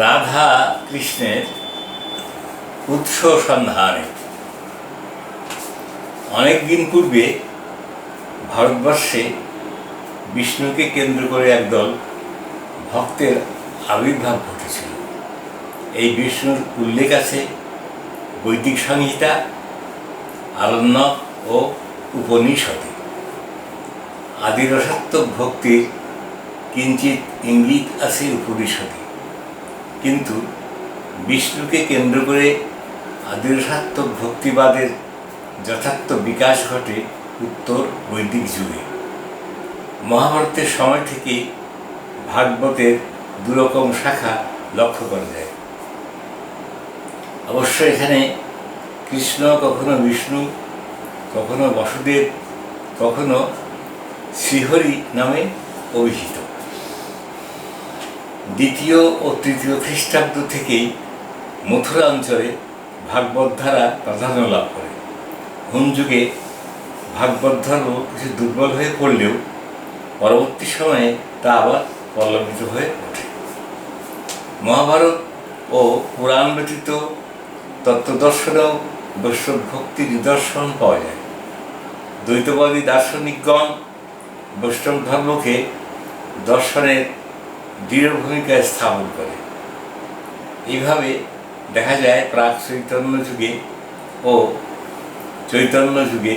রাধা কৃষ্ণের উৎস সন্ধানে। অনেক দিন পূর্বে ভারতবর্ষে বিষ্ণুকে কেন্দ্র করে একদল ভক্তের আবির্ভাব ঘটেছিল। এই বিষ্ণুর উল্লেখ আছে বৈদিক সংহিতা আরণ্যক ও উপনিষদে। আদিরসাত্মক ভক্তির কিঞ্চিত ইঙ্গিত আছে উপনিষদে। কিন্তু বিষ্ণুকে কেন্দ্র করে আদিরসাত্মক ভক্তিবাদের যথার্থ বিকাশ ঘটে উত্তর বৈদিক যুগে। মহাভারতের সময় থেকে ভাগবতের দুরকম শাখা লক্ষ্য করা যায়। অবশ্য এখানে কৃষ্ণ, কখনো বিষ্ণু, কখনো বসুদেব, কখনো শ্রীহরি নামে অভিহিত। দ্বিতীয় ও তৃতীয় খ্রিস্টাব্দ থেকেই মথুরা অঞ্চলে ভাগবত ধারা প্রাধান্য লাভ করে। হুম যুগে ভাগবত ধর্ম কিছু দুর্বল হয়ে পড়লেও পরবর্তী সময়ে তা আবার পল্লবিত হয়ে ওঠে। মহাভারত ও পুরাণ ব্যতীত তত্ত্বদর্শনেও বৈষ্ণব ভক্তি নিদর্শন পাওয়া যায়। দ্বৈতবাদী দার্শনিকগণ বৈষ্ণব ধর্মকে দর্শনের দৃঢ় ভূমিকায় স্থাপন করে। এইভাবে দেখা যায় প্রাক চৈতন্য যুগে ও চৈতন্য যুগে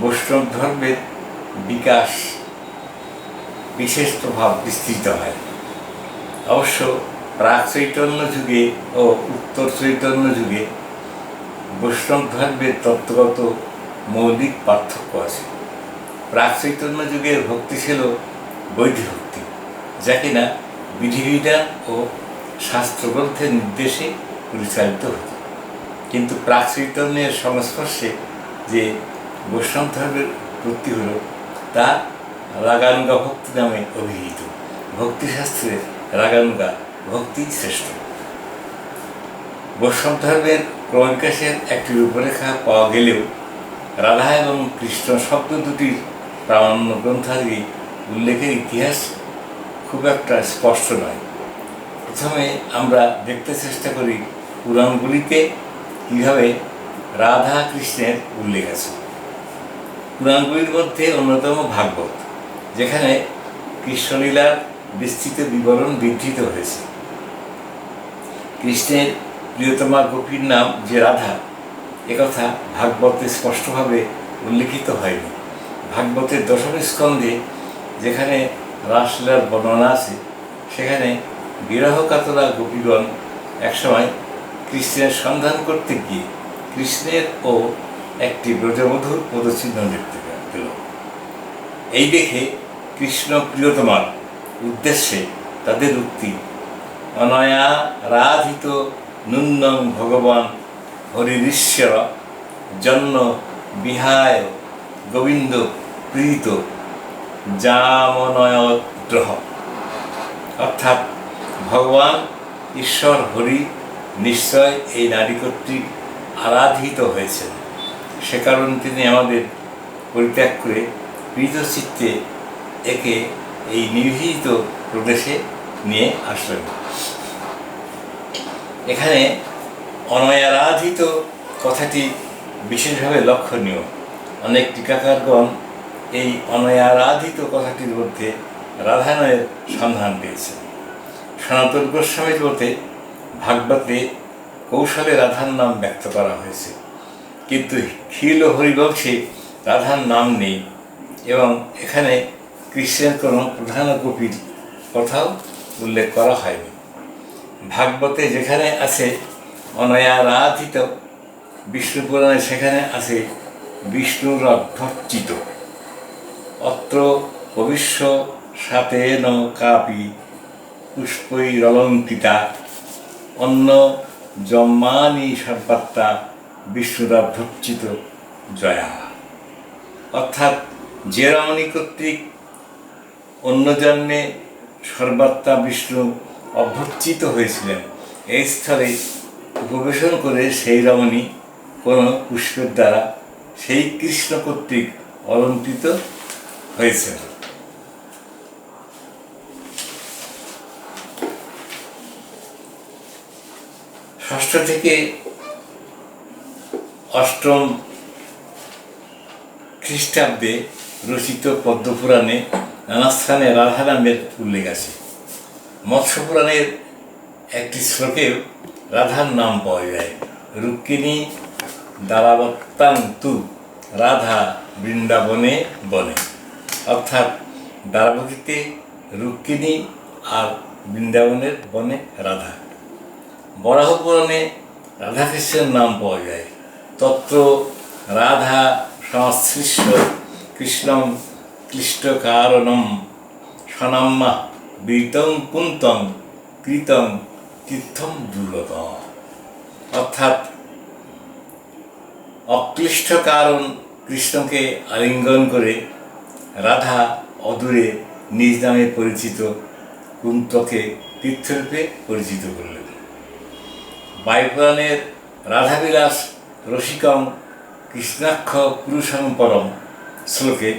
বৈষ্ণব ধর্মের বিকাশ বিশেষ প্রভাব বিস্তৃত হয়। অবশ্য প্রাক চৈতন্য যুগে ও উত্তর চৈতন্য যুগে বৈষ্ণব ধর্মের তত্ত্বগত মৌলিক পার্থক্য আছে। প্রাক চৈতন্য যুগের ভক্তি ছিল বৈধ। যা কিনা বিধিবিধা ও শাস্ত্রগ্রন্থের নির্দেশে পরিচালিত হতো। কিন্তু প্রাক চৈতন্যের সংস্পর্শে যে বৈষ্ণব ধর্মের ভক্তি হল, তা রাগানুগা ভক্তি নামে অভিহিত। ভক্তিশাস্ত্রে রাগানুগা ভক্তি শ্রেষ্ঠ। বৈষ্ণব ধর্মের ক্রমবিকাশের একটি রূপরেখা পাওয়া গেলেও রাধা এবং কৃষ্ণ শব্দ দুটির প্রামাণ্য গ্রন্থাদি উল্লেখের ইতিহাস খুব একটা স্পষ্ট নয়। প্রথমে আমরা দেখতে চেষ্টা করি পুরাণগুলিতে কীভাবে রাধা কৃষ্ণের উল্লেখ আছে। পুরাণগুলির মধ্যে অন্যতম ভাগবত, যেখানে কৃষ্ণলীলার বিস্তৃত বিবরণ বিধৃত হয়েছে। কৃষ্ণের প্রিয়তমা গোপীর নাম যে রাধা একথা ভাগবতে স্পষ্টভাবে উল্লিখিত হয়নি। ভাগবতের দশম স্কন্ধে যেখানে রাসলীলার বর্ণনা আছে। সেখানে বিরহ কাতলা গোপীগণ একসময় কৃষ্ণের সন্ধান করতে গিয়ে কৃষ্ণের ও একটি ব্রজমধুর পদচিহ্ন দেখতে পেল। এই দেখে কৃষ্ণ প্রিয়তমার উদ্দেশ্যে তাদের উক্তি, অনয়া রাধিত নুন্নং ভগবান হরিশ্বর জন্য বিহায় গোবিন্দ প্রীত জামনয়দ্রহ। অর্থাৎ ভগবান, ঈশ্বর, হরি নিশ্চয় এই নারী কর্তৃক আরাধিত হয়েছেন। সে কারণ তিনি আমাদের পরিত্যাগ করে চিত্তে একে এই নিভৃত প্রদেশে নিয়ে আসলেন। এখানে অনয়ারাধিত কথাটি বিশেষভাবে লক্ষণীয়। অনেক টিকাকারগণ এই অনয়ারাধিত কথাটির মধ্যে রাধানয়ের সন্ধান পেয়েছেন সনাতন গোস্বামীর মতে ভাগবতে কৌশলে রাধার নাম ব্যক্ত করা হয়েছে। কিন্তু খিল হরিবংশে রাধার নাম নেই এবং এখানে কৃষ্ণের কোনো প্রধান কপির কথাও উল্লেখ করা হয়নি। ভাগবতে যেখানে আছে অনয়ারাধিত বিষ্ণু পুরাণে সেখানে আছে বিষ্ণুর অভ্যর্চিত অত্র ভবিষ্য সাথে ন কাপি পুষ্পৈরলঙ্কিতা অন্য জম্মানি সর্বাত্মা বিষ্ণুরাভ্যর্চিত জয়া। অর্থাৎ যে রমণী কর্তৃক অন্য জন্মে সর্বাত্মা বিষ্ণু অভ্যর্চিত হয়েছিলেন। এই স্থলে উপবেশন করে সেই রমণী কোনো পুষ্পের দ্বারা সেই কৃষ্ণ কর্তৃক অলঙ্কৃত হয়েছেন থেকে অষ্টম খ্রিস্টাব্দে রচিত পদ্মপুরাণে নানা স্থানে রাধা নামের উল্লেখ আছে। মৎস্য পুরাণের একটি শ্লোকেও রাধার নাম পাওয়া যায়। রুক্মিণী দ্বারাবত্তাং তু রাধা বৃন্দাবনে বনে। অর্থাৎ দ্বারাবতীতে রুক্মিণী আর বৃন্দাবনের বনে রাধা। বরাহ পুরাণে রাধাকৃষ্ণের নাম পাওয়া যায়। তত্র রাধা সংশ্লিষ্ট কৃষ্ণম ক্লিষ্টকারণম সনাম্মা বীতং পুন্তং কৃতং তীর্থম দুর্গতম অর্থাৎ অক্লিষ্ট কারণ কৃষ্ণকে আলিঙ্গন করে রাধা অদূরে নিজ নামে পরিচিত কুন্তকে তীর্থরূপে পরিচিত করলেন। বায়ুপুরাণের রাধাবিলাস রসিকম কৃষ্ণাক্ষ পুরুষং পরম শ্লোকে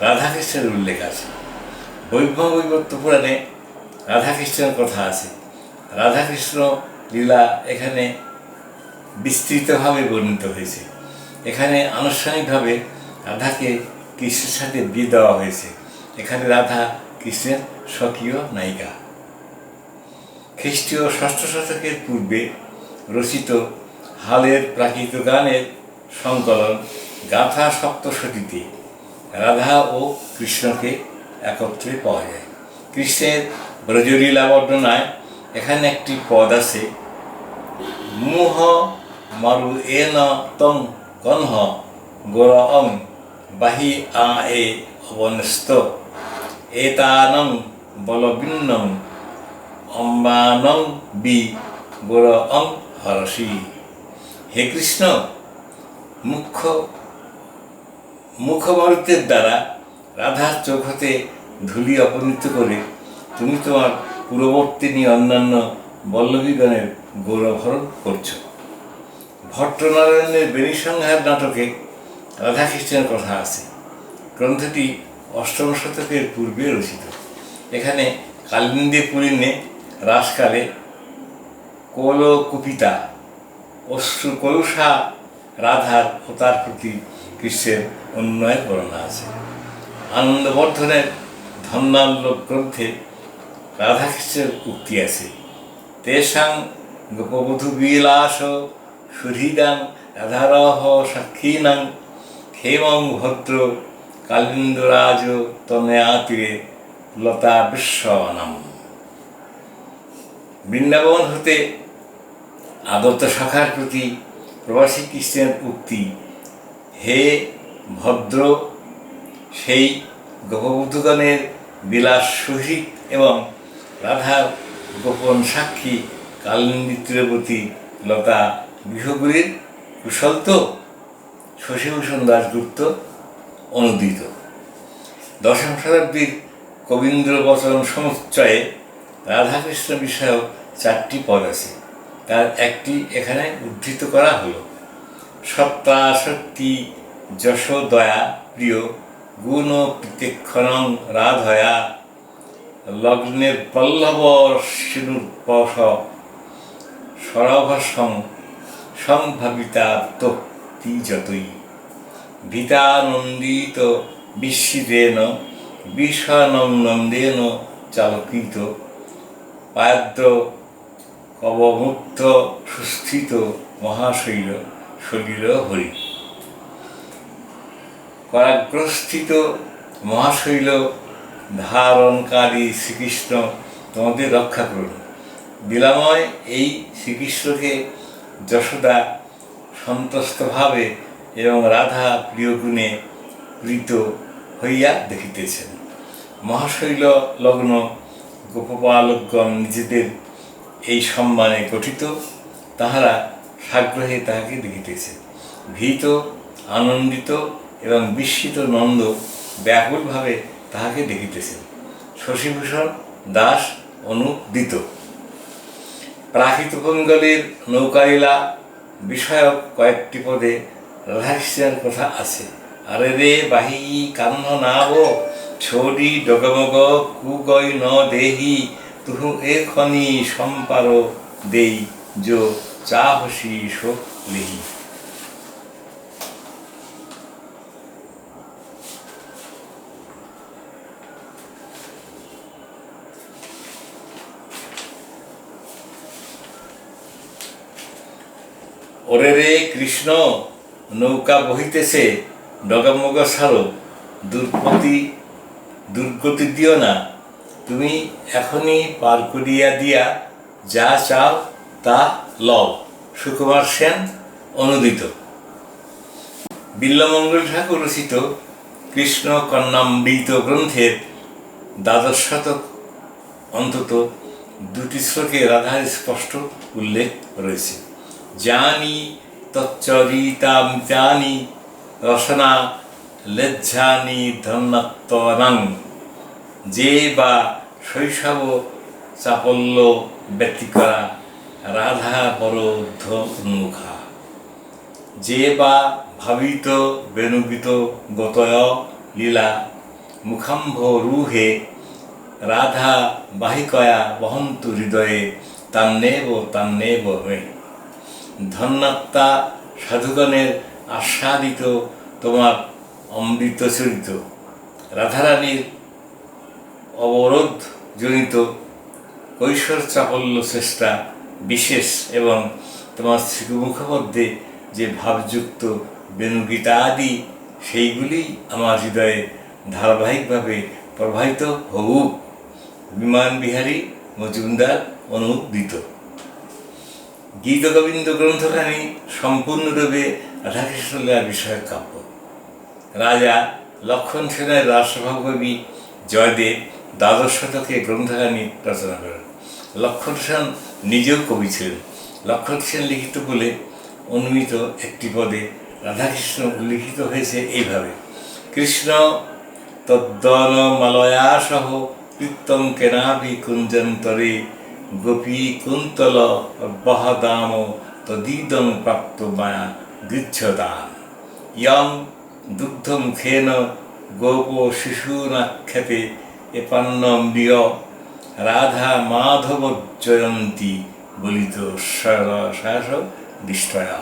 রাধাকৃষ্ণের উল্লেখ আছে। বৈভব বৈবত্য পুরাণে রাধাকৃষ্ণের কথা আছে। রাধাকৃষ্ণ লীলা এখানে বিস্তৃতভাবে বর্ণিত হয়েছে। এখানে আনুষ্ঠানিকভাবে রাধাকে কৃষ্ণের সাথে বিয়ে দেওয়া হয়েছে। এখানে রাধা কৃষ্ণের স্বকীয় নায়িকা। খ্রিস্টীয় ষষ্ঠ শতকের পূর্বে রচিত হালের প্রাকৃত গানের সংকলন গাথা সপ্তশতীতে রাধা ও কৃষ্ণকে একত্রে পাওয়া যায়। কৃষ্ণের ব্রজলীলা বর্ণনায় এখানে একটি পদ আছে, মুহ মারু এ ন তং গণহ গোর অং বাহি আ এ অবনস্ত এতানং বলবিন্নং অম্বানং বি গোর অং হরসি হে কৃষ্ণ, মুখ্য মুখমারুতের দ্বারা রাধার চোখ হতে ধুলি অপনীত করে তুমি তোমার পূর্ববর্তী অন্যান্য বল্লভীগণের গৌরবহরণ করছ। ভট্টনারায়ণের বেণীসংহার নাটকে রাধাকৃষ্ণের কথা আছে। গ্রন্থটি অষ্টম শতকের পূর্বে রচিত। এখানে কালিন্দী পুরিণে রাসকালে কোলকুপিতা অশ্রু কলুষা রাধার ও তার প্রতি কৃষ্ণের উন্নয়ের বর্ণনা আছে। আনন্দবর্ধনের ধন্যাল্লোক গ্রন্থে রাধাকৃষ্ণের উক্তি আছে। তেষাং গোপবধূ বিলাস সুহৃদাং রাধারহ সাক্ষীনাং ক্ষেমং ভদ্র কালিন্দরাজ তনয়া তীরে লতা বিশ্বনাম বৃন্দাবন হতে আগত শাখার প্রতি প্রবাসী কৃষ্ণের উক্তি, হে ভদ্র, সেই গোপবধূগণের বিলাস সহিত এবং রাধার গোপন সাক্ষী কালিন্দী তীরবতী লতা গৃহগুলির কুশল তো? শশীভূষণ দাশগুপ্ত অনুদিত। দশম শতাব্দীর কবীন্দ্র বচন সমুচ্চয়ে রাধাকৃষ্ণ বিষয়ক চারটি পদ আছে। তার একটি এখানে উদ্ধৃত করা হলো, সত্তা, শক্তি, যশ, দয়া, প্রিয়, গুণ, প্রত্যক্ষণং, রাধয়া লগ্নের পল্লব সিনুর্পশ সরভসং সংভাবিতাত্মক্তি যতই। ভীতানন্দিত বিস্মিতেন বিষানম নন্দেন চালকিত, পাদ্র কবমুক্ত সুস্থিত মহাশৈল সলিল হরি। করাগ্রস্থিত মহাশৈল ধারণকারী শ্রীকৃষ্ণ তোমাদের রক্ষা করুন। লীলাময় এই শ্রীকৃষ্ণকে যশোদা সন্তুষ্টভাবে এবং রাধা প্রিয় গুণে প্রীত হইয়া দেখিতেছেন। মহাশৈল লগ্ন গোপবালকগণ নিজেদের এই সম্মানে গঠিত, তাহারা সাগ্রহে তাহাকে দেখিতেছে। ভীত, আনন্দিত এবং বিস্মিত নন্দ ব্যাকুলভাবে তাহাকে দেখিতেছেন। শশীভূষণ, দাস, অনুদিত। প্রাকৃত বেঙ্গলের নৌকালীলা বিষয়ক কয়েকটি পদে রহস্যের কথা আছে। আরে রে বাহি কান্ন না নাব ছড়ি ডগমগ কুগই ন দেহি, তুহু এখনি সম্পার দেই, যো চা হসি শোক লিহি ওরে রে কৃষ্ণ নৌকা বহিতেছে ডগামগ সারো, দুর্গতি দুর্গতি দিও না। তুমি এখনই পার করিয়া দিয়া যা চাও তা লও। সুকুমার সেন অনুদিত। বিল্লমঙ্গল ঠাকুর রচিত কৃষ্ণ কন্যামৃত গ্রন্থের দ্বাদশ শতক, অন্তত দুটি শ্লোকে রাধার স্পষ্ট উল্লেখ রয়েছে। জানি তচ্চরিতামৃতানি রসনা লেজ্জানি ধন্যত্বনাং যে বা শৈশব চাপল্য ব্যক্তি করা রাধা বরদ্ধ উন্মুখা। যে বা ভাবিত বেনুবিত গতয় লীলা, মুখাম্ভ রুহে, রাধা বাহিকয়া বহন্তু হৃদয়ে, তান্নেব তান্নেব মে ধন্যাত্মা সাধুগণের আস্বাদিত তোমার অমৃত চরিত। রাধারানীর অবরোধ জনিত কৈশোর চাপল্য চেষ্টা বিশেষ এবং তোমার শ্রীমুখমধ্যে যে ভাবযুক্ত বেনুগীতা আদি, সেইগুলি আমার হৃদয়ে ধারাবাহিকভাবে প্রবাহিত হউক। বিমান বিহারী মজুমদার অনুদিত। গীতগোবিন্দ গ্রন্থখানি সম্পূর্ণরূপে রাধাকৃষ্ণলীলা বিষয়ক কাব্য। রাজা লক্ষণ সেনের রাষ্ট্রভাবকবি জয়দেব দ্বাদশ শতকে গ্রন্থখানি রচনা করেন। লক্ষণ সেন নিজেও কবি ছিলেন। লক্ষণ সেন লিখিত বলে অনুমিত একটি পদে রাধাকৃষ্ণ উল্লিখিত হয়েছে এইভাবে, কৃষ্ণ তদ্দন মালয়া সহ কীর্তন কুঞ্জন্তরে গোপী কুন্তল বহদাম তদিদং প্রাপ্ত মায়া গৃচ্ছদান ইয়ং দুগ্ধমুখেন গোপ শিশুনাখ্যাতে এপান্নম্বিয় রাধা মাধব জয়ন্তী বলিত সাহস বিষ্টয়া।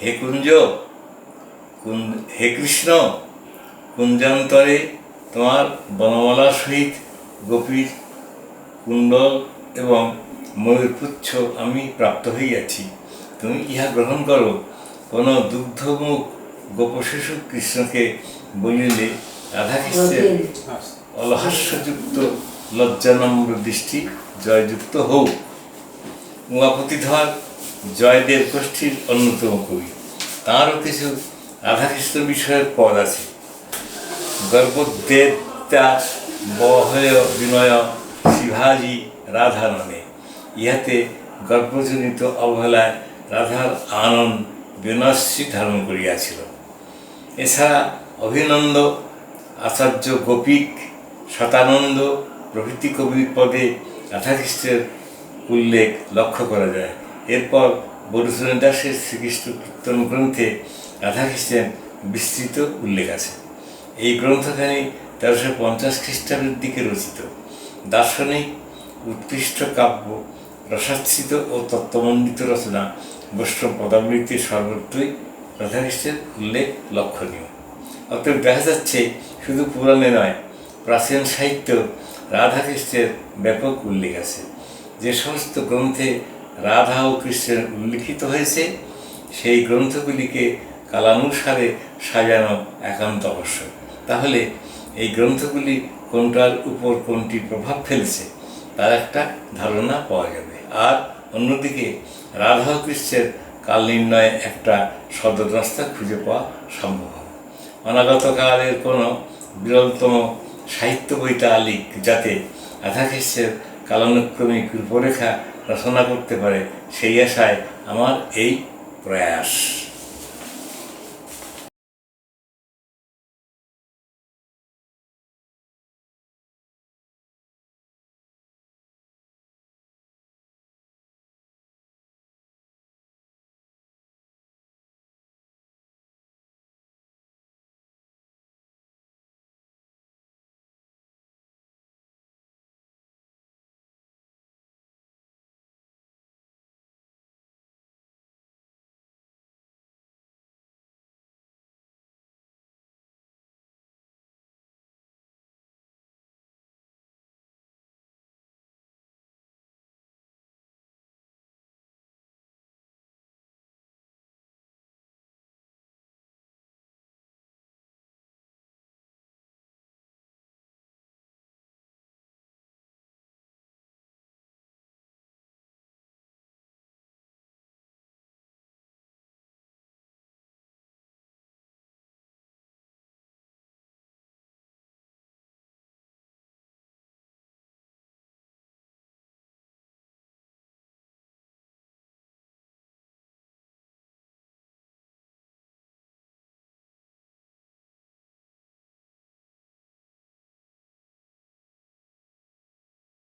হে কুঞ্জ হে কৃষ্ণ, কুঞ্জান্তরে তোমার বনমালার সহিত গোপীর কুণ্ডল এবং ময়ূরপুচ্ছ আমি প্রাপ্ত হইয়াছি। তুমি ইহা গ্রহণ করো। কোনো দুগ্ধমুখ গোপশিশু কৃষ্ণকে বলিলে রাধাকৃষ্ণের অলহাস্যযুক্ত লজ্জানম্র দৃষ্টি জয়যুক্ত হোক উমাপতিধর জয়দেব গোষ্ঠীর অন্যতম কবি। তাঁরও কিছু রাধাকৃষ্ণ বিষয়ক পদ আছে। গর্ভদেবতা বহয় বিনয় শিভাজি রাধা নামে। ইহাতে গর্ভজনিত অবহেলায় রাধার আনন্দ বিনশ্রী ধারণ করিয়াছিল। এছাড়া অভিনন্দ আচার্য গোপিক শতানন্দ প্রভৃতি কবির পদে রাধাকৃষ্ণের উল্লেখ লক্ষ্য করা যায়। এরপর বরুচরণ দাসের শ্রীকৃষ্ণ কীর্তন গ্রন্থে রাধাকৃষ্ণের বিস্তৃত উল্লেখ আছে। এই গ্রন্থখানি তেরোশো পঞ্চাশ খ্রিস্টাব্দের দিকে রচিত। দার্শনিক, উৎকৃষ্ট কাব্য, রসাচ্ছিত ও তত্ত্বমণ্ডিত রচনা, বৈষ্ণব পদাবৃত্তির সর্বত্রই রাধাকৃষ্ণের উল্লেখ লক্ষণীয়। অতএব দেখা যাচ্ছে শুধু পুরাণে নয়, প্রাচীন সাহিত্য রাধাকৃষ্ণের ব্যাপক উল্লেখ আছে। যে সমস্ত গ্রন্থে রাধা ও কৃষ্ণের উল্লিখিত হয়েছে, সেই গ্রন্থগুলিকে কালানুসারে সাজানো একান্ত আবশ্যক। তাহলে এই গ্রন্থগুলি কোনটার উপর কোনটি প্রভাব ফেলছে, তার একটা ধারণা পাওয়া যাবে। আর অন্যদিকে রাধা কৃষ্ণের কাল নির্ণয়ে একটা সদর রাস্তা খুঁজে পাওয়া সম্ভব হবে। অনাগত কালের কোনো বিরলতম সাহিত্য বইটা আলিক যাতে রাধাকৃষ্ণের কালানুক্রমিক রূপরেখা রচনা করতে পারে, সেই আশায় আমার এই প্রয়াস।